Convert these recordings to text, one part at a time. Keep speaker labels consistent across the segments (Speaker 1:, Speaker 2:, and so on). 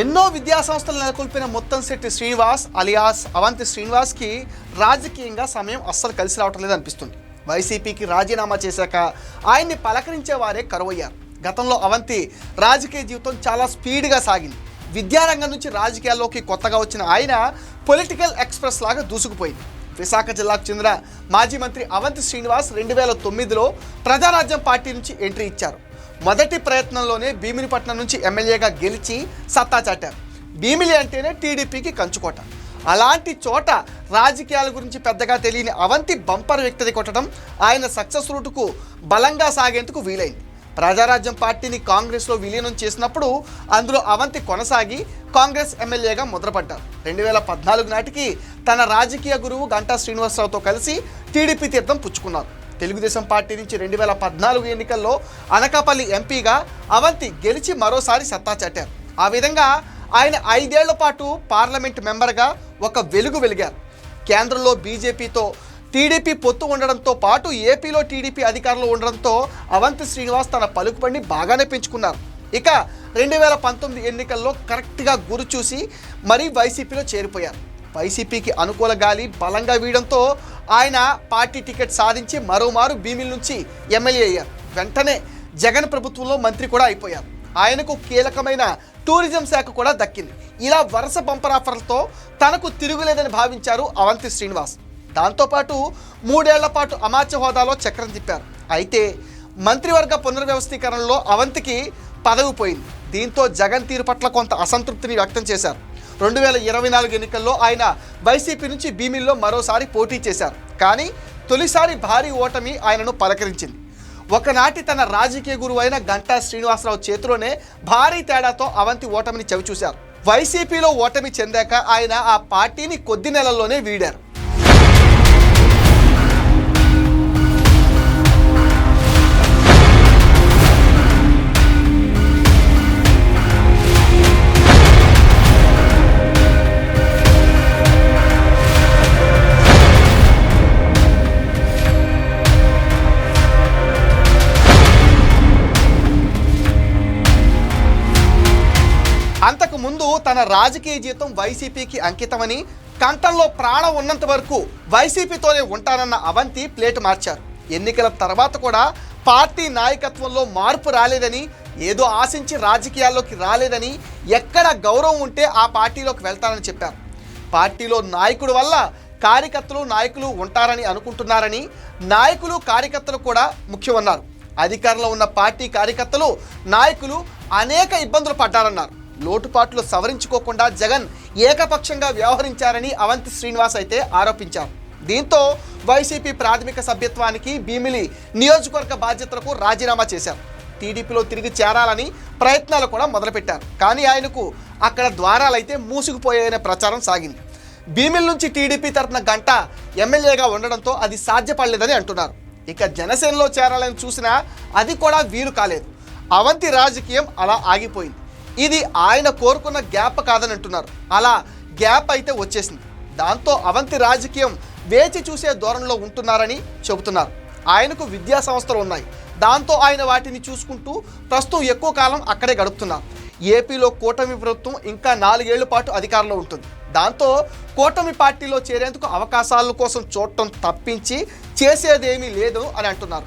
Speaker 1: ఎన్నో విద్యా సంస్థలు నెలకొల్పిన మొత్తం శెట్టి శ్రీనివాస్ అలియాస్ అవంతి శ్రీనివాస్కి రాజకీయంగా సమయం అస్సలు కలిసి రావటం లేదు అనిపిస్తుంది. వైసీపీకి రాజీనామా చేశాక ఆయన్ని పలకరించే వారే కరువయ్యారు. గతంలో అవంతి రాజకీయ జీవితం చాలా స్పీడ్గా సాగింది. విద్యారంగం నుంచి రాజకీయాల్లోకి కొత్తగా వచ్చిన ఆయన పొలిటికల్ ఎక్స్ప్రెస్ లాగా దూసుకుపోయింది. విశాఖ జిల్లాకు చెందిన మాజీ మంత్రి అవంతి శ్రీనివాస్ రెండు వేల తొమ్మిదిలో ప్రజారాజ్యం పార్టీ నుంచి ఎంట్రీ ఇచ్చారు. మొదటి ప్రయత్నంలోనే భీమినిపట్నం నుంచి ఎమ్మెల్యేగా గెలిచి సత్తా చాటారు. భీమిలి అంటేనే టీడీపీకి కంచుకోట. అలాంటి చోట రాజకీయాల గురించి పెద్దగా తెలియని అవంతి బంపర్ వ్యక్తిని కొట్టడం ఆయన సక్సెస్ రూటుకు బలంగా సాగేందుకు వీలైంది. ప్రజారాజ్యం పార్టీని కాంగ్రెస్లో విలీనం చేసినప్పుడు అందులో అవంతి కొనసాగి కాంగ్రెస్ ఎమ్మెల్యేగా ముద్రపడ్డారు. రెండు వేల పద్నాలుగు నాటికి తన రాజకీయ గురువు గంటా శ్రీనివాసరావుతో కలిసి టీడీపీ తీర్థం పుచ్చుకున్నారు. తెలుగుదేశం పార్టీ నుంచి రెండు వేల పద్నాలుగు ఎన్నికల్లో అనకాపల్లి ఎంపీగా అవంతి గెలిచి మరోసారి సత్తా చాటారు. ఆ విధంగా ఆయన ఐదేళ్ళ పాటు పార్లమెంట్ మెంబర్గా ఒక వెలుగు వెలిగారు. కేంద్రంలో బీజేపీతో టీడీపీ పొత్తు ఉండడంతో పాటు ఏపీలో టీడీపీ అధికారంలో ఉండడంతో అవంతి శ్రీనివాస్ తన పలుకుబడిని బాగానే పెంచుకున్నారు. ఇక రెండు వేల పంతొమ్మిది ఎన్నికల్లో కరెక్ట్గా గురి చూసి మరీ వైసీపీలో చేరిపోయారు. వైసీపీకి అనుకూల గాలి బలంగా వీయడంతో ఆయన పార్టీ టికెట్ సాధించి మరోమారు భీమిల నుంచి ఎమ్మెల్యే అయ్యారు. వెంటనే జగన్ ప్రభుత్వంలో మంత్రి కూడా అయిపోయారు. ఆయనకు కీలకమైన టూరిజం శాఖ కూడా దక్కింది. ఇలా వరుస బంపర్ ఆఫర్లతో తనకు తిరుగులేదని భావించారు అవంతి శ్రీనివాస్. దాంతోపాటు మూడేళ్ళ పాటు అమాత్య హోదాలో చక్రం తిప్పారు. అయితే మంత్రివర్గ పునర్వ్యవస్థీకరణలో అవంతికి పదవి పోయింది. దీంతో జగన్ తీరు పట్ల కొంత అసంతృప్తిని వ్యక్తం చేశారు. రెండు వేల ఇరవై నాలుగు ఎన్నికల్లో ఆయన వైసీపీ నుంచి భీమిల్లో మరోసారి పోటీ చేశారు. కానీ తొలిసారి భారీ ఓటమి ఆయనను పలకరించింది. ఒకనాటి తన రాజకీయ గురువు అయిన గంటా శ్రీనివాసరావు చేతిలోనే భారీ తేడాతో అవంతి ఓటమిని చవిచూశారు. వైసీపీలో ఓటమి చెందాక ఆయన ఆ పార్టీని కొద్ది నెలల్లోనే వీడారు. ముందు తన రాజకీయ జీవితం వైసీపీకి అంకితమని కంఠంలో ప్రాణం ఉన్నంత వరకు వైసీపీతోనే ఉంటానన్న అవంతి ప్లేట్ మార్చారు. ఎన్నికల తర్వాత కూడా పార్టీ నాయకత్వంలో మార్పు రాలేదని ఏదో ఆశించి రాజకీయాల్లోకి రాలేదని ఎక్కడ గౌరవం ఉంటే ఆ పార్టీలోకి వెళ్తానని చెప్పారు. పార్టీలో నాయకుడు వల్ల కార్యకర్తలు నాయకులు ఉంటారని అనుకుంటున్నారని నాయకులు కార్యకర్తలు కూడా ముఖ్యమన్నారు. అధికారంలో ఉన్న పార్టీ కార్యకర్తలు నాయకులు అనేక ఇబ్బందులు పడ్డారన్నారు. లోటుపాట్లు సవరించుకోకుండా జగన్ ఏకపక్షంగా వ్యవహరించారని అవంతి శ్రీనివాస్ అయితే ఆరోపించారు. దీంతో వైసీపీ ప్రాథమిక సభ్యత్వానికి భీమిలి నియోజకవర్గ బాధ్యతలకు రాజీనామా చేశారు. టీడీపీలో తిరిగి చేరాలని ప్రయత్నాలు కూడా మొదలుపెట్టారు. కానీ ఆయనకు అక్కడ ద్వారాలైతే మూసుకుపోయాయనే ప్రచారం సాగింది. భీమిల్ నుంచి టీడీపీ తరపున గంట ఎమ్మెల్యేగా ఉండడంతో అది సాధ్యపడలేదని అంటున్నారు. ఇక జనసేనలో చేరాలని చూసినా అది కూడా వీలు కాలేదు. అవంతి రాజకీయం అలా ఆగిపోయింది. ఇది ఆయన కోరుకున్న గ్యాప్ కాదని అంటున్నారు. అలా గ్యాప్ అయితే వచ్చేసింది. దాంతో అవంతి రాజకీయం వేచి చూసే ధోరణిలో ఉంటున్నారని చెబుతున్నారు. ఆయనకు విద్యా సంస్థలు ఉన్నాయి. దాంతో ఆయన వాటిని చూసుకుంటూ ప్రస్తుతం ఎక్కువ కాలం అక్కడే గడుపుతున్నారు. ఏపీలో కూటమి ప్రభుత్వం ఇంకా నాలుగేళ్ళ పాటు అధికారంలో ఉంటుంది. దాంతో కూటమి పార్టీలో చేరేందుకు అవకాశాల కోసం చూడటం తప్పించి చేసేదేమీ లేదు అని అంటున్నారు.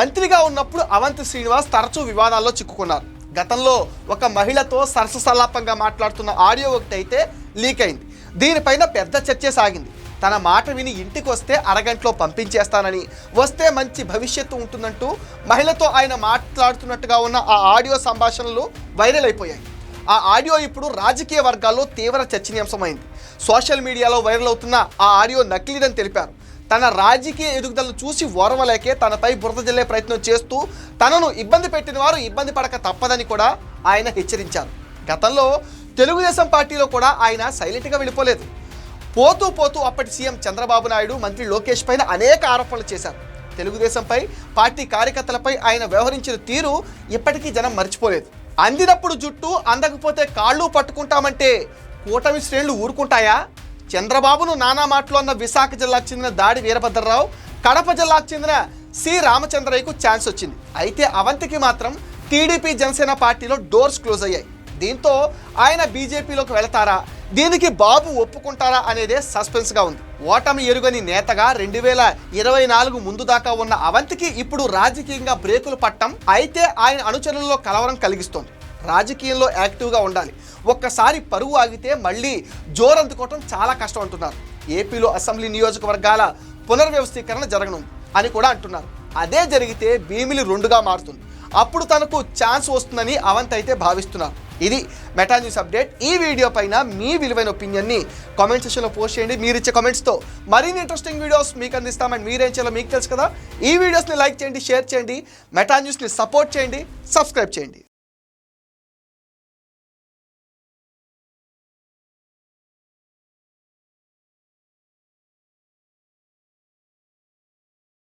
Speaker 1: మంత్రిగా ఉన్నప్పుడు అవంతి శ్రీనివాస్ తరచూ వివాదాల్లో చిక్కుకున్నారు. గతంలో ఒక మహిళతో సరస సలాపంగా మాట్లాడుతున్న ఆడియో ఒకటి అయితే లీక్ అయింది. దీనిపైన పెద్ద చర్చ సాగింది. తన మాట విని ఇంటికి వస్తే అరగంటలో పంపించేస్తానని వస్తే మంచి భవిష్యత్తు ఉంటుందంటూ మహిళతో ఆయన మాట్లాడుతున్నట్టుగా ఉన్న ఆ ఆడియో సంభాషణలు వైరల్ అయిపోయాయి. ఆ ఆడియో ఇప్పుడు రాజకీయ వర్గాల్లో తీవ్ర చర్చనీయాంశమైంది. సోషల్ మీడియాలో వైరల్ అవుతున్న ఆ ఆడియో నకిలీదని తెలిపారు. తన రాజకీయ ఎదుగుదలను చూసి ఓర్వలేకే తనపై బురద జల్లే ప్రయత్నం చేస్తూ తనను ఇబ్బంది పెట్టిన వారు ఇబ్బంది పడక తప్పదని కూడా ఆయన హెచ్చరించారు. గతంలో తెలుగుదేశం పార్టీలో కూడా ఆయన సైలెంట్గా వెళ్ళిపోలేదు. పోతూ పోతూ అప్పటి సీఎం చంద్రబాబు నాయుడు మంత్రి లోకేష్ పైన అనేక ఆరోపణలు చేశారు. తెలుగుదేశంపై పార్టీ కార్యకర్తలపై ఆయన వ్యవహరించిన తీరు ఇప్పటికీ జనం మర్చిపోలేదు. అందినప్పుడు జుట్టు అందకపోతే కాళ్ళు పట్టుకుంటామంటే కూటమి శ్రేణులు ఊరుకుంటాయా? చంద్రబాబును నానా మాటలు అన్న విశాఖ జిల్లాకు చెందిన దాడి వీరభద్రరావు కడప జిల్లాకు చెందిన సి. రామచంద్రయ్యకు ఛాన్స్ వచ్చింది. అయితే అవంతికి మాత్రం టీడీపీ జనసేన పార్టీలో డోర్స్ క్లోజ్ అయ్యాయి. దీంతో ఆయన బీజేపీలోకి వెళతారా? దీనికి బాబు ఒప్పుకుంటారా అనేదే సస్పెన్స్గా ఉంది. ఓటమి ఎరుగని నేతగా రెండు వేల ఇరవై నాలుగు ముందు దాకా ఉన్న అవంతికి ఇప్పుడు రాజకీయంగా బ్రేకులు పట్టం అయితే ఆయన అనుచరులలో కలవరం కలిగిస్తోంది. రాజకీయంలో యాక్టివ్గా ఉండాలి. ఒక్కసారి పరువు ఆగితే మళ్ళీ జోరందుకోవటం చాలా కష్టం అంటున్నారు. ఏపీలో అసెంబ్లీ నియోజకవర్గాల పునర్వ్యవస్థీకరణ జరగనుంది అని కూడా అంటున్నారు. అదే జరిగితే భీమిలి రెండుగా మారుతుంది. అప్పుడు తనకు ఛాన్స్ వస్తుందని అవంత్ అయితే భావిస్తున్నారు. ఇది మెటా న్యూస్ అప్డేట్. ఈ వీడియో పైన మీ విలువైన ఒపీనియన్ని కామెంట్ సెక్షన్లో పోస్ట్ చేయండి. మీరు ఇచ్చే కామెంట్స్తో మరిన్ని ఇంట్రెస్టింగ్ వీడియోస్ మీకు అందిస్తామని మీరేం చేయాలో మీకు తెలుసు కదా. ఈ వీడియోస్ని లైక్ చేయండి షేర్ చేయండి. మెటా న్యూస్ని సపోర్ట్ చేయండి సబ్స్క్రైబ్ చేయండి.